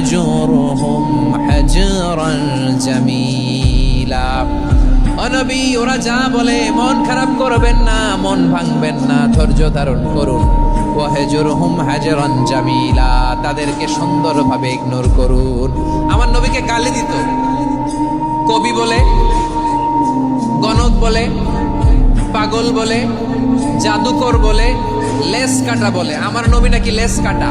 ওয়াহজুরহুম হাজরান জামিলা অনবী ওরা যা বলে মন খারাপ করবেন না, মন ভাঙবেন না, ধৈর্য ধারণ করুন। ওয়াহজুরহুম হাজরান জামিলা, তাদেরকে সুন্দরভাবে ইগনোর করুন। আমার নবীকে গালি দিত। কবি বলে, গণক বলে, পাগল বলে, জাদুকর বলে, লেস কাটা বলে। আমার নবী নাকি লেস কাটা।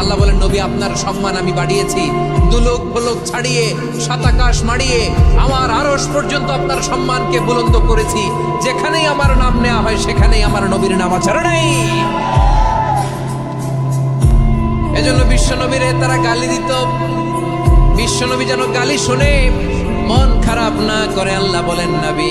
আল্লাহ বলেন, নবী, আপনার সম্মান আমি বাড়িয়েছি। দুলোক ফুলোক ছাড়িয়ে সাতাকাশ মাড়িয়ে, আমার আরশ পর্যন্ত আপনার সম্মানকে বুলন্দ করেছি। যেখানেই আমার নাম নেওয়া হয়, সেখানেই আমার নবীর নাম নেই। এজন্য বিশ্ব নবীরে তারা গালি দিত। বিশ্ব নবী যেন গালি শুনে, মন খারাপ না করে, আল্লাহ বলেন, নবী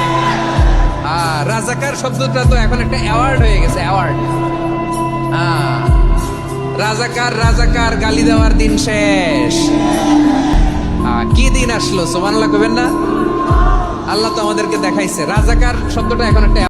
রাজাকার শব্দটা তো এখন একটা অ্যাওয়ার্ড হয়ে গেছে অ্যাওয়ার্ড রাজাকার রাজাকার, গালি দেওয়ার দিন শেষ। কি দিন আসলো সোমানলা কবেন না? আল্লাহ তো আমাদেরকে দেখাইছে। রাজাকার শব্দটা এখন একটা